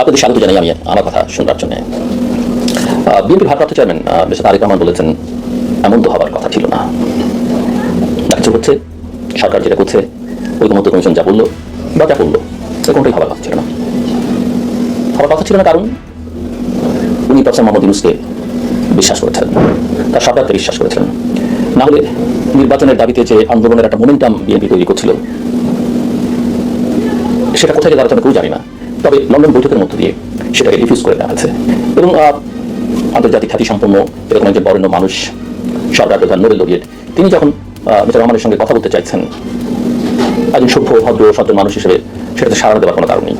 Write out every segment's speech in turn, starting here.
আপনাদের স্বাগত জানাই আমি আমার কথা শুনবার জন্য। বিএনপির ভারপ্রাপ্ত চেয়ারম্যান মিস্টার তারেক রহমান বলেছেন, এমন তো হবার কথা ছিল না। কিছু হচ্ছে, সরকার যেটা করছে ঐকমত্য কমিশন যা বলল, বা যা বলল সে কোনটাই হওয়ার কথা ছিল না। হওয়ার কথা ছিল না কারণ, উনি প্রফেসর মোহাম্মদ ইউনুসকে বিশ্বাস করেছিলেন তার সরকারকে বিশ্বাস করেছিলেন না হলে নির্বাচনের দাবিতে যে আন্দোলনের একটা মোমেন্টাম বিএনপি তৈরি করছিল, সেটা কোথায় গেলে আলোচনা কেউ জানি না। তবে লন্ডন বৈঠকের মধ্য দিয়ে সেটাকে রিফিউজ করে দেওয়া হয়েছে। এবং আন্তর্জাতিক খ্যাতি সম্পন্ন এরকম একজন বরেণ্য মানুষ, সরকার প্রধান নোবেল লরিয়েট, তিনি যখন মিস্টার রহমানের সঙ্গে কথা বলতে চাইছেন, একজন সভ্য, ভদ্র, সজ্জন মানুষ হিসেবে সেটাতে সাড়া দেওয়ার কোনো কারণ নেই।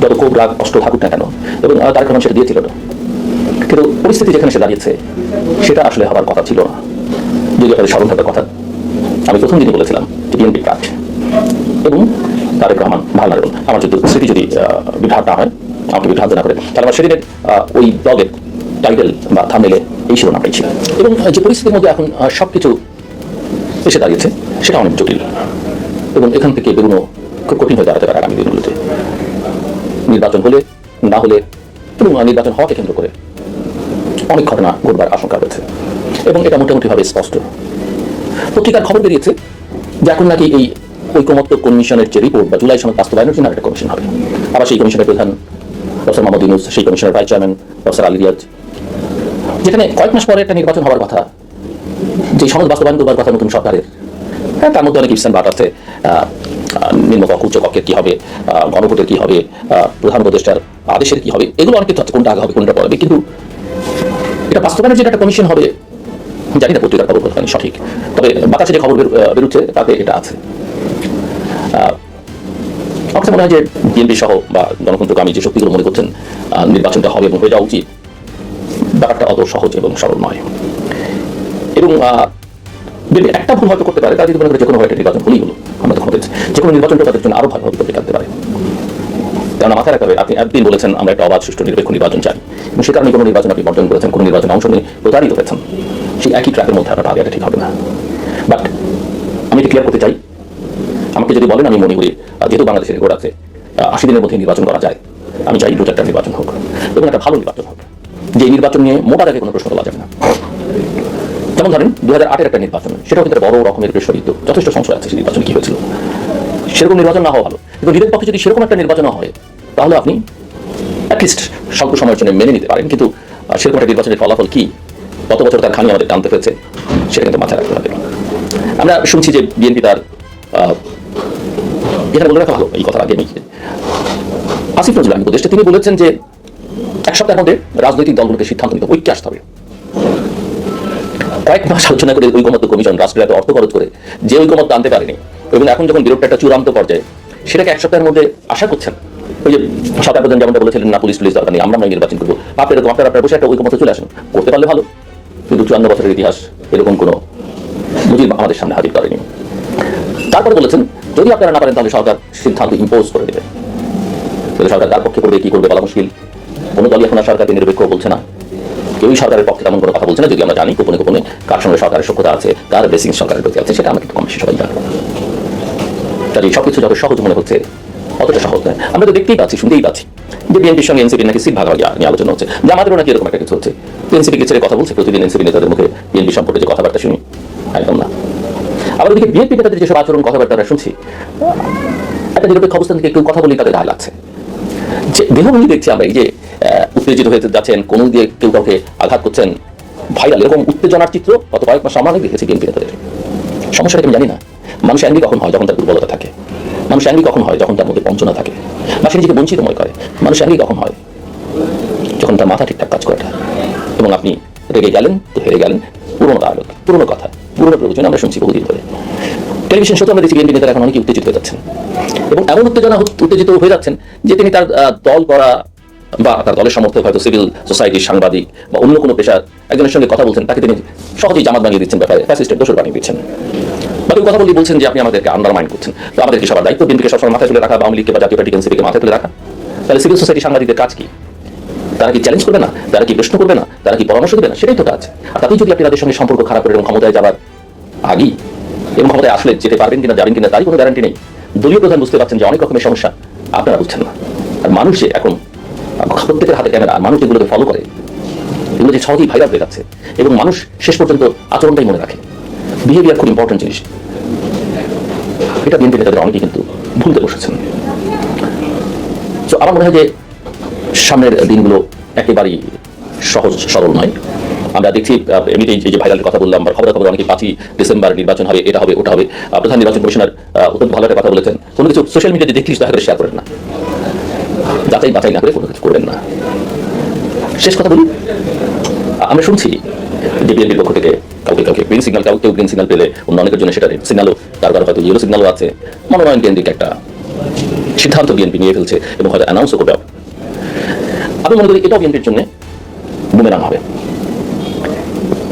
যত খুব রাগ, কষ্ট থাকুক না কেন, এবং তারেক রহমান সেটা দিয়েছিল না। কিন্তু পরিস্থিতি যেখানে সে দাঁড়িয়েছে, সেটা আসলে হওয়ার কথা ছিল না। যদি আপনাদের স্মরণ থাকার কথা, আমি প্রথম দিনই বলেছিলাম বিএনপি কাজ। এবং তারেক রহমান ভালো লাগল আমার যদি স্মৃতি যদি বিভ্রাট না হয়, আমাকে বিভ্রান্ত না করে, তাহলে আমার সেদিনের ওই ব্লগের টাইটেল বা থামেলে এই শিরোনামটাই ছিল। এবং যে পরিস্থিতির মধ্যে এখন সব কিছু এসে দাঁড়িয়েছে, সেটা অনেক জটিল। এবং এখান থেকে বেরোনো খুব কঠিন হয়ে দাঁড়াতে পারে আগামী দিনগুলোতে। নির্বাচন হলে, না হলে, এবং নির্বাচন হওয়াকে কেন্দ্র করে অনেক ঘটনা ঘটবার আশঙ্কা রয়েছে। এবং এটা মোটামুটিভাবে স্পষ্ট। পত্রিকার খবর বেরিয়েছে যে এখন নাকি এই ঐকমত্য কমিশনের যে রিপোর্ট বা জুলাই সনদ বাস্তবায়নের জন্য একটা কমিশন হবে। আবার সেই কমিশনের প্রধান প্রফেসর মোহাম্মদ ইউনুস, সেই কমিশনের vice chairman professor Ali Riaz যেখানে কয়েক মাস পরে একটা নির্বাচন হওয়ার কথা, যে সনদ বাস্তবায়ন করবার কথা নতুন সরকারের হ্যাঁ তার মধ্যে অনেক ইফসান বাট আছে। নিম্নকক্ষ উচ্চকক্ষের কি হবে গণভোটের কি হবে প্রধান উপদেষ্টার আদেশের কি হবে, এগুলো অনেক কিছু কোনটা আগে হবে, কোনটা পরে কিন্তু এটা বাস্তবায়নের যে একটা কমিশন হবে, জানি না পত্রিকার খবর সঠিক। তবে বাতাসে যে খবর বের- বেরোচ্ছে, তাতে এটা আছে। আমার কাছে মনে হয় যে বিএনপি সহ বা গণতন্ত্রকামী যে শক্তিগুলো মনে করছেন নির্বাচনটা হবে এবং হয়ে যাওয়া উচিত, ব্যাপারটা অত সহজ এবং সরল নয়। এবং বিএনপি একটা ভুল হয়তো করতে পারে, তারা যদি মনে করে যে কোনো একটা নির্বাচন হলেই হলো, আমরা বলছি যে কোনো নির্বাচনটা তাদের জন্য আরও ভালোভাবে করতে পারে। কেননা মাথায় রাখতে হবে, আপনি একদিন বলেছেন, আমরা একটা অবাধ সুষ্ঠু নিরপেক্ষ নির্বাচন চাই। এবং সে কারণে কোনো নির্বাচন আপনি বর্জন করেছেন, কোনো নির্বাচনে অংশ নিয়ে প্রতারিত হয়েছেন। সেই একই ট্র্যাকের মধ্যে আপনার ভাবে ঠিক হবে না। বাট আমি এটা ক্লিয়ার করতে চাই আমাকে যদি বলেন, আমি মনে করি যেহেতু বাংলাদেশের আছে আশি দিনের মধ্যে নির্বাচন করা যায়, আমি চাই দু চারটা নির্বাচন হোক, এবং একটা ভালো নির্বাচন হোক। যে নির্বাচন নিয়ে মোটা দাগে কোনো প্রশ্ন তোলা যাবে না। যেমন ধরেন দু হাজার একটা নির্বাচন, সেটাও কিন্তু বড় রকমের প্রেশরিত যথেষ্ট সংশয় আছে সেই নির্বাচন কি হয়েছিল। সেরকম নির্বাচন না হওয়া ভালো। কিন্তু নিজের পক্ষে যদি সেরকম একটা নির্বাচন হয়, তাহলে আপনি অ্যাটলিস্ট স্বল্প সময়ের জন্য মেনে নিতে পারেন। কিন্তু সেরকম একটা নির্বাচনের ফলাফল কি? কত বছর তার খানি আমাদের টানতে হয়েছে, সেটা কিন্তু মাথায় রাখতে হবে। আমরা শুনছি যে বিএনপি তার বলে রাখা ভালো, এই কথা আগে আসিফ নজরুল আমি উপদেষ্টা, তিনি বলেছেন যে এক সপ্তাহের মধ্যে রাজনৈতিক দলগুলোকে সিদ্ধান্ত নিতে ঐক্যে আসতে হবে। কয়েক মাস আলোচনা করে ঐকমত্য কমিশন রাষ্ট্রের এত অর্থ খরচ করে যে ঐকমত্য আনতে পারেনি, এবং এখন যখন বিরোধটা একটা চূড়ান্ত পর্যায়ে, সেটাকে এক সপ্তাহের মধ্যে আশা করছেন। ওই যে সরকার প্রধান যেমনটা বলেছিলেন, না, পুলিশ পুলিশ দরকার নেই, আমরা নয় নির্বাচন করব। আপনি এরকম, আপনারা আপনার বসে একটা ঐকমত্য চলে আসেন, করতে পারলে ভালো। কিন্তু চুয়ান্ন বছরের ইতিহাস এরকম কোনো মুজিব আমাদের সামনে হাজির করেনি। তারপরে বলেছেন যদি আপনারা না পারেন, তাহলে সরকার সিদ্ধান্ত ইম্পোজ করে দেবে। সরকার তার পক্ষে করবে, কি করবে বলা মুশকিল। কোনো দলই এখন সরকারকে নিরপেক্ষ বলছে না। কেউই সরকারের পক্ষে তেমন কোনো কথা বলছে না। যদি আমরা জানি গোপনে গোপনে কার সঙ্গে সরকারের সক্ষতা আছে, কার বেসিং সরকারের প্রতি আছে, সেটা আমরা কিন্তু কম বেশি সবাই জানি কাজে সবকিছু যত সহজ মনে হচ্ছে, অতটা সহজ নয়। আমরা তো দেখতেই পাচ্ছি, শুনতেই পাচ্ছি যে বিএনপির সঙ্গে এনসিপি নাকি সিট ভাগাভাগি নিয়ে আলোচনা হচ্ছে। যে আমাদেরও নাকি এরকম একটা কিছু হচ্ছে। এনসিপি কে ছেড়ে কথা বলছে, প্রতিদিন এনসিপি নেতাদের মুখে বিএনপি সম্পর্কে যে কথাবার্তা শুনি, একদম না। আবার ওদিকে বিএনপি নেতাদের যেসব আচরণ, কথাবার্তা শুনছি, একটা নিরপেক্ষ অবস্থান থেকে একটু কথা বলি, তাদের গায়ে লাগছে। যে দেহভঙ্গি দেখছি আমরা এই যে উত্তেজিত হয়ে যাচ্ছেন কোন দিয়ে কেউ কাউকে আঘাত করছেন, ভাইরাল এরকম উত্তেজনার চিত্র গত কয়েক মাস আমরা দেখেছি বিএনপি নেতাদের। সমস্যাটা আমি জানি না। মানুষ অ্যাঙ্গি কখন হয় যখন তার দুর্বলতা থাকে। মানুষ অ্যাঙ্গি কখন হয় যখন তার মধ্যে বঞ্চনা থাকে। বা সে নিজেকে বঞ্চিত মনে করে। মানুষ অ্যাঙ্গি কখন হয় যখন তার মাথা ঠিকঠাক কাজ করে এবং আপনি রেগে গেলেন, তো হেরে গেলেন। পুরোনো আলোক, পুরোনো কথা। পুরোনো প্রয়োজন আমরা শুনছি বহুদিন ধরে। টেলিভিশন শোতে আমরা দেখছি বিএনপি নেতারা এখন অনেকে উত্তেজিত হয়ে যাচ্ছেন। এবং এমন উত্তেজনা উত্তেজিত হয়ে যাচ্ছেন যে তিনি তার দল করা বা তার দলের সমর্থক হয়তো সিভিল সোসাইটির সাংবাদিক বা অন্য কোনো পেশার একজনের সঙ্গে কথা বলছেন, তাকে তিনি সহজেই জামাত বানিয়ে দিচ্ছেন ব্যাপারে ফ্যাসিস্টের দোষর বানিয়ে দিচ্ছেন। বা কেউ কথা বলি বলছেন যে আপনি আমাদেরকে আন্ডারমাইন্ড করছেন। তো আমাদেরকে সবার দায়িত্ব বিএনপিকে সবসময় মাথায় তুলে রাখা বা আওয়ামী লীগকে বা জাতীয় পার্টি এনসিপিকে মাথায় তুলে রাখা। তাহলে সিভিল সোসাইটি সাংবাদিকদের কাজ কি? তারা কি চ্যালেঞ্জ করবে না? তারা কি প্রশ্ন করবে না? তারা কি পরামর্শ দেবে না? সেটাই তো কাজ। আর তাতেই যদি আপনি তাদের সঙ্গে সম্পর্ক খারাপ করে এবং ক্ষমতায় যাবার আগেই। এবং ক্ষমতায় আসলে যেতে পারবেন কিনা, যাবেন কিনা, তারই কোনো গ্যারান্টি নেই। দলীয় প্রধান বুঝতে পারছেন যে অনেক রকমের সমস্যা, আপনারা বুঝছেন না। আর মানুষ যে এখন, প্রত্যেকের হাতে ক্যামেরা মানুষ যেগুলোকে ফলো করে, এগুলো যে সহজেই ভাইরাল হয়ে যাচ্ছে, এবং মানুষ শেষ পর্যন্ত আচরণটাই মনে রাখে। বিহেভিয়ার খুব ইম্পর্টেন্ট জিনিস। এটা বিএনপি নেতাদের অনেকেই কিন্তু ভুলতে বসেছেন। তো আমার মনে হয় যে সামনের দিনগুলো একেবারেই সহজ, সরল নয়। আমরা দেখছি এমনিতেই যে ভাইরালের কথা বললাম, বা খবর খবর অনেকে পাঁচই ডিসেম্বর নির্বাচন হবে, এটা হবে, ওটা হবে। প্রধান নির্বাচন কমিশনার অত্যন্ত ভালো একটা কথা বলেছেন। কোনো কিছু সোশ্যাল মিডিয়াতে দেখলিস দয়া করে শেয়ার করেন না। যাচাই বাছাই না করে কোনো কিছু করবেন না। শেষ কথা বলি, আমরা শুনছি যে বিএনপির পক্ষ থেকে কাউকে কাউকে গ্রিন সিগন্যাল কাউকে কেউ গ্রিন সিগন্যাল পেলে অন্য অনেকের জন্য সেটা সিগন্যালও তার কারও হয়তো ইয়েলো সিগন্যালও আছে। মনোনয়ন কেন্দ্রিক একটা সিদ্ধান্ত বিএনপি নিয়ে ফেলছে এবং হয়তো অ্যানাউন্সও করবে। আমি মনে করি এটাও বিএনপির জন্য বুমেরাং হবে।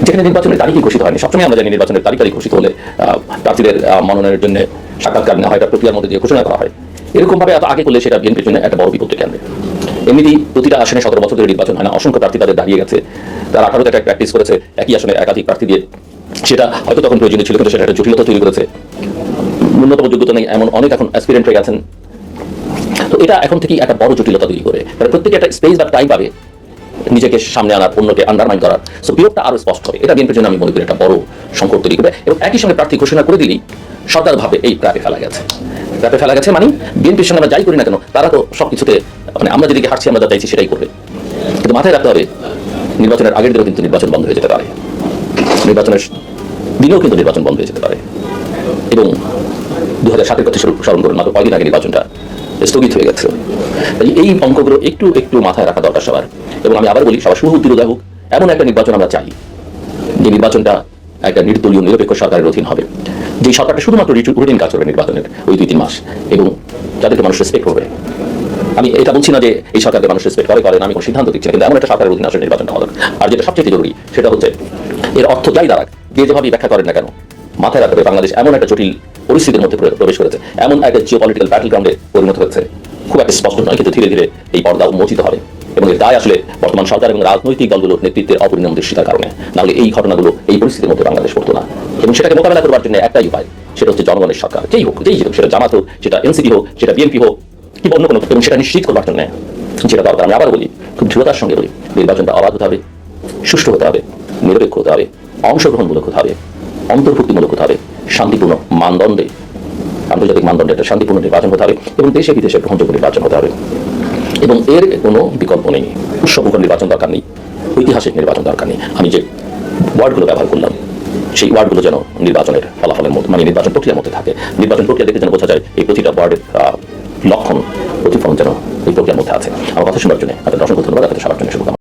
যেখানে নির্বাচনের তারিখই ঘোষিত হয়নি। সবসময় আমরা জানি নির্বাচনের তারিখ তারিখ ঘোষিত হলে প্রার্থীদের মনোনয়নের জন্য সাক্ষাৎকার নেওয়া হয়, একটা প্রক্রিয়ার মধ্যে দিয়ে ঘোষণা করা হয়। এরকম ভাবে এত আগে করলে সেটা বিএনপির জন্য একটা বড় ডেকে আনবে এমনিতেই প্রতিটা আসনে সতেরো বছর ধরে নির্বাচন হয় না। অসংখ্য প্রার্থী তাদের দাঁড়িয়ে গেছে। তারা আঠারোতে একটা প্র্যাকটিস করেছে, একই আসনে একাধিক প্রার্থী দিয়ে। সেটা হয়তো তখন প্রয়োজনীয় ছিল, কিন্তু সেটা একটা জটিলতা তৈরি করেছে। ন্যূনতম যোগ্যতা নেই এমন অনেক এখন অ্যাসপিরেন্ট হয়ে গেছেন তো এটা এখন থেকেই একটা বড় জটিলতা তৈরি করে। প্রত্যেকে একটা স্পেস বা টাইম পাবে। নিজেকে সামনে আনার, অন্যকে আন্ডারমাইন করার। সো বিরোধটা আরও স্পষ্ট হবে। এটা বিএনপির জন্য আমি মনে করি একটা বড় সংকট তৈরি করবে। এবং একই সঙ্গে প্রার্থী ঘোষণা করে দিলেই সরকার ভাবে এই ট্র্যাপে ফেলা গেছে। ট্র্যাপে ফেলা গেছে মানে বিএনপির সঙ্গে আমরা যাই করি না কেন, তারা তো সবকিছুতে মানে আমরা যেদিকে হাঁটছি, আমরা যা চাইছি সেটাই করবে। কিন্তু মাথায় রাখতে হবে, নির্বাচনের আগের দিনেও কিন্তু নির্বাচন বন্ধ হয়ে যেতে পারে। নির্বাচনের দিনেও কিন্তু নির্বাচন বন্ধ হয়ে যেতে পারে। এবং দু হাজার সাতের কথা স্মরণ করুন, মাত্র কয়দিন আগে নির্বাচনটা স্থগিত হয়ে গেছে এই অঙ্কগুলো একটু একটু মাথায় রাখা দরকার সবার। এবং আমি আবার বলি, সবার শুভ উদ্দিরোদা হোক, এমন একটা নির্বাচন আমরা চাই। যে নির্বাচনটা একটা নির্দলীয় নিরপেক্ষ সরকারের অধীন হবে। যে সরকারটা শুধুমাত্র রুটিন কাজ করবে নির্বাচনের ওই দুই তিন মাস। এবং যাদেরকে মানুষ রেসপেক্ট করবে। আমি এটা বলছি না যে এই সরকারকে মানুষ রেসপেক্ট করে করে না, আমি কোনো সিদ্ধান্ত দিচ্ছি কিন্তু এমন একটা সরকারের অধীনে আসলে নির্বাচনটা দরকার। আর যেটা সবচেয়ে জরুরি, সেটা হচ্ছে এর অর্থ যাই দাঁড়াক, যে যেভাবেই ব্যাখ্যা করেন না কেন মাথায় রাখতে বাংলাদেশ এমন একটা জটিল পরিস্থিতির মধ্যে প্রবেশ করেছে। এমন একটা জিও পলিটিক্যাল ব্যাটল গ্রাউন্ডে পরিণত হয়েছে। খুব একটা স্পষ্ট নয়, কিন্তু ধীরে ধীরে এই পর্দা উন্মোচিত হবে। এবং এর দায় আসলে বর্তমান সরকার এবং রাজনৈতিক দলগুলোর নেতৃত্বের অপরিণাম দৃষ্টিতার কারণে নাহলে এই ঘটনাগুলো এই পরিস্থিতির মধ্যে বাংলাদেশ পড়তো না। এবং সেটাকে মোকাবেলা করবার জন্য একটাই উপায়, সেটা হচ্ছে জনগণের সরকার। যেই হোক যেই হোক সেটা জামাত হোক, সেটা এনসিপি হোক, সেটা বিএনপি হোক কিংবা অন্য কোনো এবং সেটা নিশ্চিত করবার জন্য যেটা দরকার। আমি আবার বলি, খুব দৃঢ়তার সঙ্গে বলি, নির্বাচনটা অবাধ হতে হবে, সুষ্ঠু হতে হবে, নিরপেক্ষ হতে হবে, অংশগ্রহণমূলক হতে হবে। অন্তর্ভুক্তিমূলক হতে হবে, শান্তিপূর্ণ মানদণ্ডে, আন্তর্জাতিক মানদণ্ডে একটা শান্তিপূর্ণ নির্বাচন হতে হবে এবং দেশে বিদেশে গ্রহণযোগ্য নির্বাচন হতে হবে। এবং এর কোনো বিকল্প নেই। উৎসবমুখর নির্বাচন দরকার নেই, ঐতিহাসিক নির্বাচন দরকার নেই। আমি যে ওয়ার্ডগুলো ব্যবহার করলাম, সেই ওয়ার্ডগুলো যেন নির্বাচনের ফলাফলের মধ্যে মানে নির্বাচন প্রক্রিয়ার মধ্যে থাকে। নির্বাচন প্রক্রিয়া দেখে যেন বোঝা যায় এই প্রতিটা ওয়ার্ডের লক্ষণ, প্রতিফলন যেন এই প্রক্রিয়ার মধ্যে আছে। আমার কথা শোনার জন্য আপনাদের অসংখ্য ধন্যবাদ, আপনাদের সবার জন্য